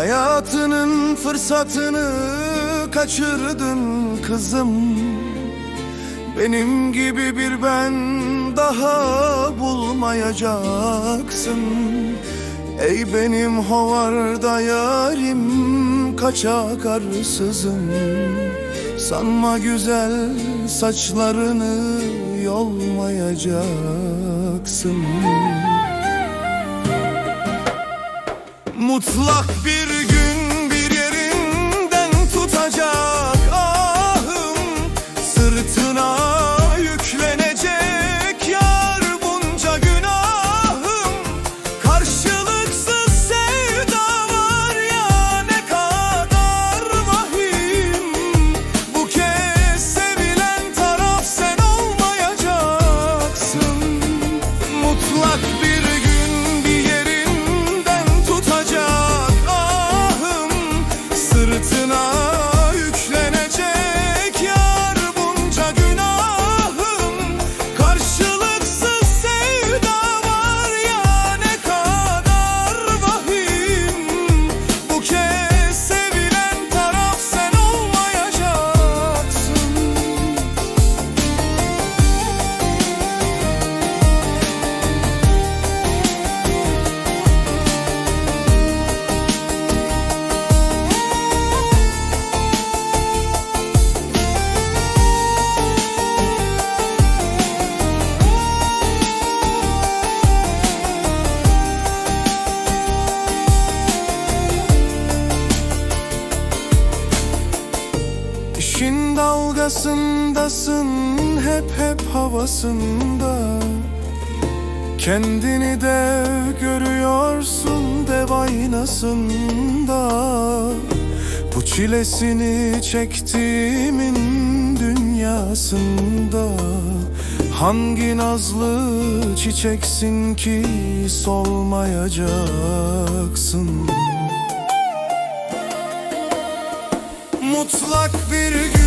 Hayatının fırsatını kaçırdın kızım. Benim gibi bir ben daha bulmayacaksın. Ey benim hovarda yarim kaçak arsızım. Sanma güzel saçlarını yolmayacaksın Mutlak bir dalgasındasın hep hep havasında. Kendini de görüyorsun dev aynasında. Bu çilesini çektiğimin dünyasında. Hangi nazlı çiçeksin ki solmayacaksın? Mutlak bir gün